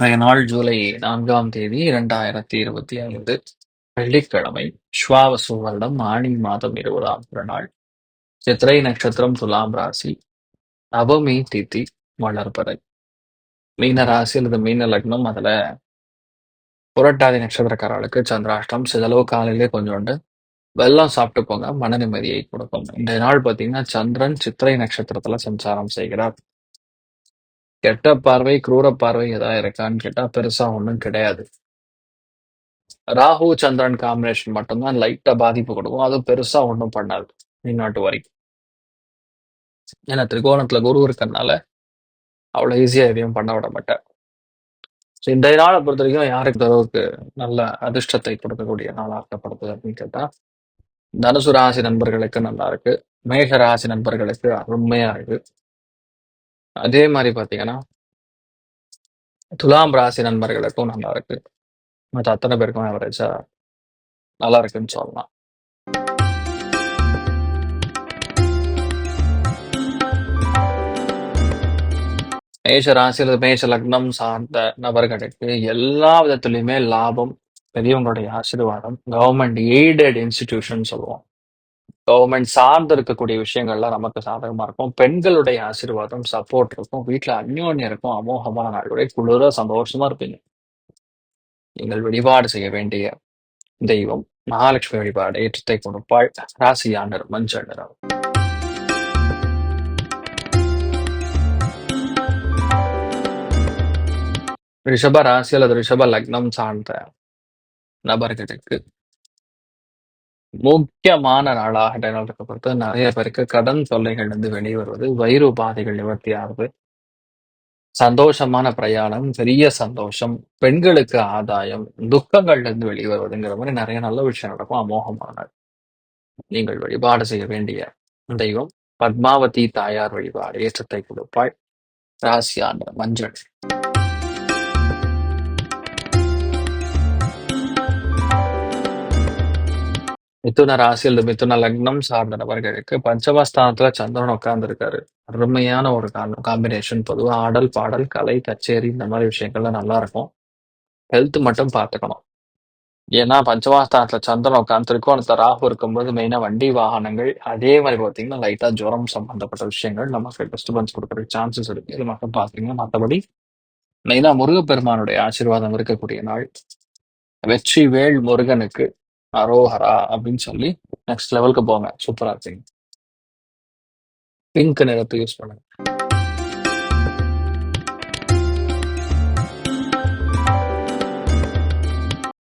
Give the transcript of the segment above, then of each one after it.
இன்றைய நாள் ஜூலை நான்காம் தேதி இரண்டாயிரத்தி இருபத்தி ஐந்து வெள்ளிக்கிழமை ஸ்வாவசு வருடம் ஆணி மாதம் இருபதாம் நாள் சித்திரை நட்சத்திரம் துலாம் ராசி நவமி தித்தி வளர்பறை. மீன ராசி அல்லது மீன லக்னம் அதுல புரட்டாதி நட்சத்திரக்காரர்களுக்கு சந்திராஷ்டம் சிதளவு காலையிலே கொஞ்சோண்டு வெள்ளம் சாப்பிட்டு போங்க மன நிம்மதியை கொடுக்கும். இன்றைய நாள் பார்த்தீங்கன்னா சந்திரன் சித்திரை நட்சத்திரத்துல சஞ்சாரம் செய்கிறார். கெட்ட பார்வை, கிரூர பார்வை ஏதாவது இருக்கான்னு கேட்டா பெருசா ஒண்ணும் கிடையாது. ராகு, சந்திரன் காம்பினேஷன் மட்டும்தான் லைட்டா பாதிப்பு கொடுக்கும். அதுவும் பெருசா ஒண்ணும் பண்ணாது. இந்நாட்டு வரைக்கும். ஏன்னா திரிகோணத்துல குரு இருக்கறனால அவ்வளவு ஈஸியா எதையும் பண்ண விட மாட்டார். இன்றைய நாளை பொறுத்த வரைக்கும் யாருக்கு அளவுக்கு நல்ல அதிர்ஷ்டத்தை கொடுக்கக்கூடிய நாளாக்கப்படுது அப்படின்னு கேட்டா தனுசு ராசி நண்பர்களுக்கு நல்லா இருக்கு. மேக ராசி நண்பர்களுக்கு அருமையா இருக்கு. அதே மாதிரி பாத்தீங்கன்னா துலாம் ராசி நண்பர்களுக்கும் நல்லா இருக்கு. மற்ற அத்தனை பேருக்கும் ஆவரேஜா நல்லா இருக்குன்னு சொல்லலாம். மேஷ ராசி மேஷ லக்னம் சார்ந்த நபர்களுக்கு எல்லா விதத்திலையுமே லாபம் பெரியவங்களுடைய ஆசீர்வாதம் கவர்மெண்ட் எய்டட் இன்ஸ்டிடியூஷன் சொல்லுவோம். கவர்மெண்ட் சார்ந்து இருக்கக்கூடிய விஷயங்கள்லாம் நமக்கு சாதகமா இருக்கும். பெண்களுடைய ஆசீர்வாதம் சப்போர்ட் இருக்கும். வீட்டுல அந்யோன்யம் இருக்கும். அமோகமான நாளுடைய குளிர சந்தோஷமா இருப்பீங்க. நீங்கள் வழிபாடு செய்ய வேண்டிய தெய்வம் மகாலட்சுமி வழிபாடு ஏற்றத்தை கொடுப்பாள் ராசியானர் மஞ்சள் நிறம். ரிஷப ராசி அல்லது ரிஷப லக்னம் சார்ந்த நபர்களுக்கு முக்கியமான நாளாக இருக்கப்பட்டு நிறைய பேருக்கு கடன் தொல்லைகள் இருந்து வெளிவருவது வயிறு உபாதைகள் நிவர்த்தி ஆகுது சந்தோஷமான பிரயாணம் பெரிய சந்தோஷம் பெண்களுக்கு ஆதாயம் துக்கங்கள்ல இருந்து வெளிவருவதுங்கிற மாதிரி நிறைய நல்ல விஷயம் நடக்கும். அமோகமான நீங்கள் வழிபாடு செய்ய வேண்டிய தெய்வம் பத்மாவதி தாயார் வழிபாடு ஏற்றத்தை கொடுப்பாள் ராசியான மஞ்சள். மிதுன ராசியில் அல்லது மிதுன லக்னம் சார்ந்த நபர்களுக்கு பஞ்சமஸ்தானத்துல சந்திரன் உட்கார்ந்துருக்காரு. அருமையான ஒரு காம்பினேஷன் பொதுவா ஆடல் பாடல் கலை கச்சேரி இந்த மாதிரி விஷயங்கள்லாம் நல்லா இருக்கும். ஹெல்த் மட்டும் பார்த்துக்கணும். ஏன்னா பஞ்சமஸ்தானத்துல சந்திரன் உட்காந்துருக்கும் அந்த ராகு இருக்கும்போது மெயினா வண்டி வாகனங்கள் அதே மாதிரி பார்த்தீங்கன்னா லைட்டா ஜுரம் சம்பந்தப்பட்ட விஷயங்கள் நமக்கு டிஸ்டர்பன்ஸ் கொடுக்கறதுக்கு சான்சஸ் இருக்கு. இது மட்டும் பார்த்தீங்கன்னா மற்றபடி மெயினா முருகப்பெருமானுடைய ஆசீர்வாதம் இருக்கக்கூடிய நாள். வெற்றி வேள் முருகனுக்கு அரோஹரா அப்படின்னு சொல்லி நெக்ஸ்ட் லெவலுக்கு போங்க. சூப்பரா இருக்கீங்க பிங்க் நிறத்தை யூஸ் பண்ணுங்க.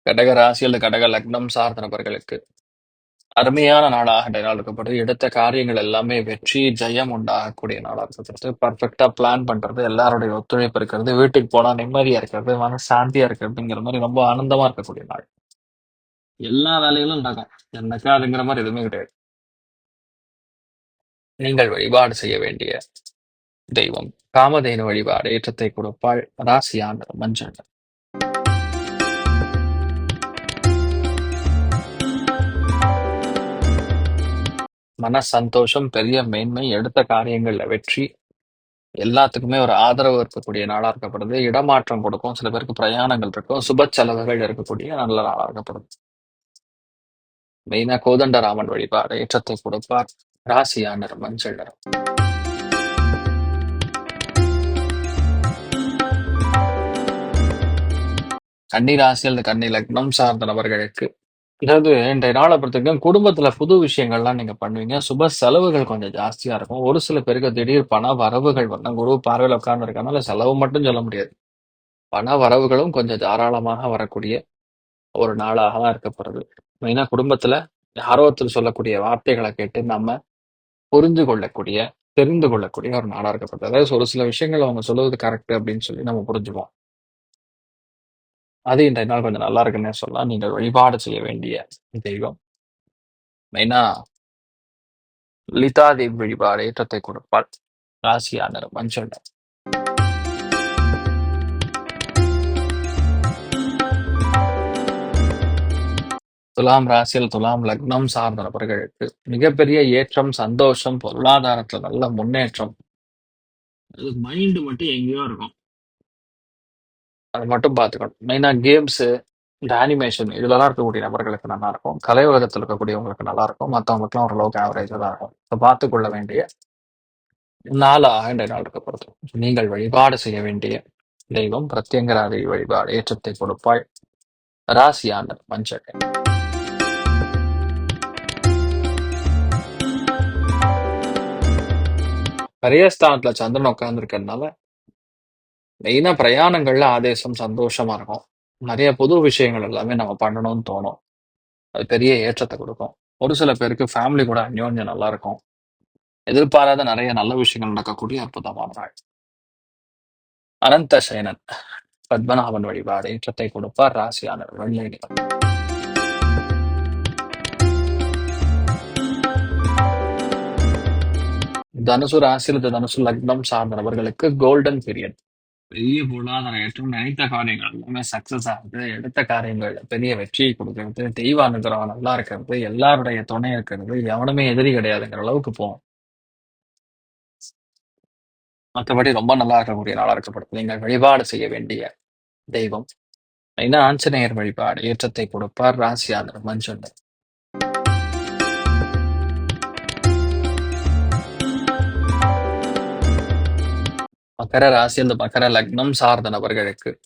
கடக ராசி அல்லது கடக லக்னம் சார்ந்த நபர்களுக்கு அருமையான நாளாக நாள் இருக்கப்படுது எடுத்த காரியங்கள் எல்லாமே வெற்றி ஜெயம் உண்டாகக்கூடிய நாளாக இருக்கிறது பர்ஃபெக்டா பிளான் பண்றது எல்லாருடைய ஒத்துழைப்பு இருக்கிறது வீட்டுக்கு போனா நிம்மதியா இருக்கிறது மன சாந்தியா இருக்கிறதுங்கிற மாதிரி ரொம்ப ஆனந்தமா இருக்கக்கூடிய நாள். எல்லா வேலைகளும் நடக்கும் என்னக்காதுங்கிற மாதிரி எதுவுமே கிடையாது. நீங்கள் வழிபாடு செய்ய வேண்டிய தெய்வம் காமதேனு வழிபாடு ஏற்றத்தை கொடுப்பாள் ராசியான மஞ்சள். மன சந்தோஷம் பெரிய மேன்மை எடுத்த காரியங்கள்ல வெற்றி. எல்லாத்துக்குமே ஒரு ஆதரவு இருக்கக்கூடிய நாளா இருக்கப்படுது. இடமாற்றம் கொடுக்கும். சில பேருக்கு பிரயாணங்கள் இருக்கும். சுப செலவுகள் இருக்கக்கூடிய நல்ல நாளா இருக்கப்படுது. மெயினா கோதண்டராமன் வழிபாடு ஏற்றத்தை கொடுப்பார். ராசியான மஞ்சள் நிறம். கன்னி ராசி அல்லது கன்னி லக்னம் சார்ந்த நபர்களுக்கு அதாவது இன்றைய நாளை பொறுத்தவரைக்கும் குடும்பத்துல புது விஷயங்கள்லாம் நீங்க பண்ணுவீங்க. சுப செலவுகள் கொஞ்சம் ஜாஸ்தியா இருக்கும். ஒரு சில பேருக்கு திடீர் பண வரவுகள் வந்து குரு பார்வையில் உட்கார்ந்து இருக்கனால செலவு மட்டும் சொல்ல முடியாது. பண வரவுகளும் கொஞ்சம் தாராளமாக வரக்கூடிய ஒரு நாளாக தான் இருக்கப்படுறது மெயினா குடும்பத்துல யாரோ ஒருத்தர் சொல்லக்கூடிய வார்த்தைகளை கேட்டு நம்ம புரிந்து கொள்ளக்கூடிய தெரிந்து கொள்ளக்கூடிய ஒரு நாடா இருக்கப்படுது அதாவது ஒரு சில விஷயங்கள் அவங்க சொல்லுவது கரெக்ட் அப்படின்னு சொல்லி நம்ம புரிஞ்சுப்போம். அது இன்றைய நாள் கொஞ்சம் நல்லா இருக்குன்னே சொல்லலாம். நீங்கள் வழிபாடு செய்ய வேண்டிய தெய்வம். மெயினா லலிதாதேவி வழிபாடு ஏற்றத்தை கொடுப்பாள். ராசியானர் மஞ்சள். நிறம். துலாம் ராசியில் துலாம் லக்னம் சார்ந்த நபர்களுக்கு மிகப்பெரிய ஏற்றம் சந்தோஷம் பொருளாதாரத்துல நல்ல முன்னேற்றம். அது மைண்ட் மட்டும் எங்கேயோ இருக்கும். அது மட்டும் பார்த்துக்கணும். மெயினா கேம்ஸ் இந்த அனிமேஷன் இதுலலாம் இருக்கக்கூடிய நபர்களுக்கு நல்லா இருக்கும். கலை உலகத்தில் இருக்கக்கூடியவங்களுக்கு நல்லா இருக்கும். மற்றவங்களுக்குலாம் ஓரளவுக்கு ஆவரேஜாக தான் இருக்கும். இப்போ பார்த்து கொள்ள வேண்டிய நாளாக இன்றைய நாள் இருக்கப்படுது நீங்கள் வழிபாடு செய்ய வேண்டிய தெய்வம் பிரத்யங்கராதி வழிபாடு ஏற்றத்தை கொடுப்பாய். ராசியாண்டர் மஞ்சள் நிறைய ஸ்தானத்துல சந்திரன் உட்கார்ந்துருக்கறதுனால மெயினா பிரயாணங்கள்ல ஆதேசம் சந்தோஷமா இருக்கும். நிறைய புது விஷயங்கள் எல்லாமே நம்ம பண்ணணும்னு தோணும். அது பெரிய ஏற்றத்தை கொடுக்கும். ஒரு சில பேருக்கு ஃபேமிலி கூட அந்யோன்யம் நல்லா இருக்கும். எதிர்பாராத நிறைய நல்ல விஷயங்கள் நடக்கக்கூடிய அற்புதமான நாள். அனந்த சயனன் பத்மநாபன் வழிபாடு ஏற்றத்தை கொடுப்பார் ராசியான வெள்ளை நிறம். தனுசு ராசியில் தனுசு லக்னம் சார்ந்த நபர்களுக்கு கோல்டன் பீரியட் பெரிய பொருளாதார ஏற்றம் நினைத்த காரியங்கள் எல்லாமே சக்சஸ் ஆகுது எடுத்த காரியங்கள் பெரிய வெற்றியை கொடுக்கறது தெய்வ அனுகிரகம் நல்லா இருக்கிறது எல்லாருடைய துணை இருக்கிறது எவனுமே எதிரி கிடையாதுங்கிற அளவுக்கு போகும். மற்றபடி ரொம்ப நல்லா இருக்கக்கூடிய நாளா இருக்கப்படுது நீங்கள் வழிபாடு செய்ய வேண்டிய தெய்வம். ஏன்னா ஆஞ்சநேயர் வழிபாடு ஏற்றத்தை கொடுப்பார். ராசியானர் மஞ்சள். மகர ராசி அந்த மகர லக்னம் சார்ந்த நபர்களுக்கு.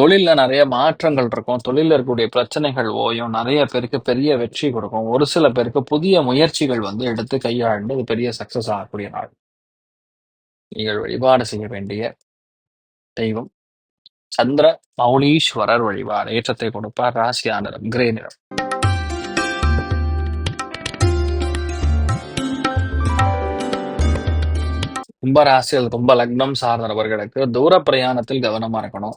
தொழில்ல நிறைய மாற்றங்கள் இருக்கும். தொழில இருக்கக்கூடிய பிரச்சனைகள் ஓயும். நிறைய பேருக்கு பெரிய வெற்றி கொடுக்கும். ஒரு சில பேருக்கு புதிய முயற்சிகள் வந்து எடுத்து கையாண்டு அது பெரிய சக்சஸ் ஆகக்கூடிய நாள். நீங்கள் வழிபாடு செய்ய வேண்டிய தெய்வம். சந்திர மௌலீஸ்வரர் வழிபாடு. ஏற்றத்தை கொடுப்பார். ராசியான நிறம் கிரே நிறம் கும்ப ராசியில் கும்ப லக்னம் சார்ந்த நபர்களுக்கு தூர பிரயாணத்தில் கவனமா இருக்கணும்.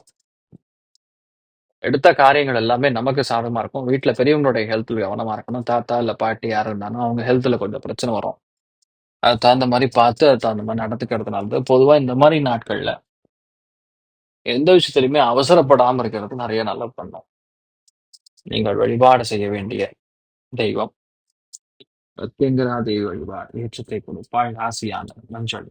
எடுத்த காரியங்கள் எல்லாமே நமக்கு சாதகமா இருக்கும். வீட்டுல பெரியவங்களுடைய ஹெல்த்ல கவனமா இருக்கணும். தாத்தா இல்ல பாட்டி யார் இருந்தாலும் அவங்க ஹெல்த்ல கொஞ்சம் பிரச்சனை வரும். அது தகுந்த மாதிரி பார்த்து அது தகுந்த மாதிரி நடத்துக்கிறதுனால நல்லது பொதுவா இந்த மாதிரி நாட்கள்ல எந்த விஷயத்திலுமே அவசரப்படாம இருக்கிறது நிறைய நல்லது பண்ணும். நீங்கள் வழிபாடு செய்ய வேண்டிய தெய்வம். பிரத்யங்கரா தெய்வ வழிபாடு ஏற்றத்தை கொடுப்பாள் ராசியான மஞ்சள்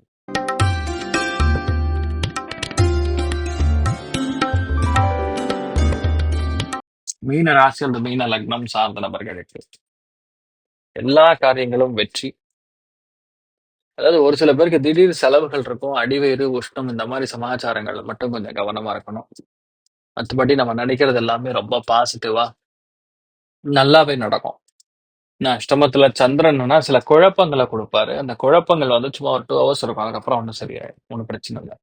மீன ராசி அந்த மீன லக்னம் சார்ந்த நபர்களுக்கு எல்லா காரியங்களும் வெற்றி. அதாவது ஒரு சில பேருக்கு திடீர் செலவுகள் இருக்கும் அடிவயிறு உஷ்ணம் இந்த மாதிரி சமாச்சாரங்கள்ல மட்டும் கொஞ்சம் கவனமா இருக்கணும். மற்றபடி நம்ம நினைக்கிறது எல்லாமே ரொம்ப பாசிட்டிவா நல்லாவே நடக்கும். நான் அஷ்டமத்துல சந்திரன்னா சில குழப்பங்களை கொடுப்பாரு. அந்த குழப்பங்கள் வந்து சும்மா ஒரு டூ ஹவர்ஸ் இருக்கும். அதுக்கப்புறம் ஒன்றும் சரியாயிடும் ஒன்றும் பிரச்சனை இல்லை.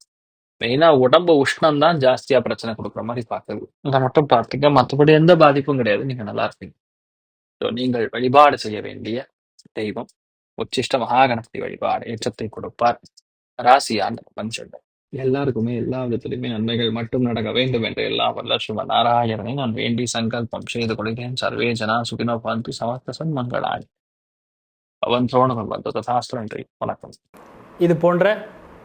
மெயினா உடம்பு உஷ்ணம் தான் ஜாஸ்தியா பிரச்சனை கொடுக்குற மாதிரி பார்க்குது அதை மட்டும் பார்த்துக்க மற்றபடி எந்த பாதிப்பும் கிடையாது. நீங்க நல்லா இருப்பீங்க. ஸோ நீங்கள் வழிபாடு செய்ய வேண்டிய தெய்வம் உச்சிஷ்ட மகாகணபதி வழிபாடு ஏற்றத்தை கொடுப்பார். ராசியான் மஞ்சள் எல்லாருக்குமே எல்லா விதத்திலுமே நன்மைகள் மட்டும் நடக்க வேண்டும் என்று எல்லா வல்ல சிவ நாராயணனை நான் வேண்டி சங்கல்பம் செய்து கொள்கிறேன். சர்வே ஜனா சுகினோ பந்து சமஸ்தசன் மங்களாய். அவன் சோழர்கள் வந்து ததாஸ்திரம் வணக்கம். இது போன்ற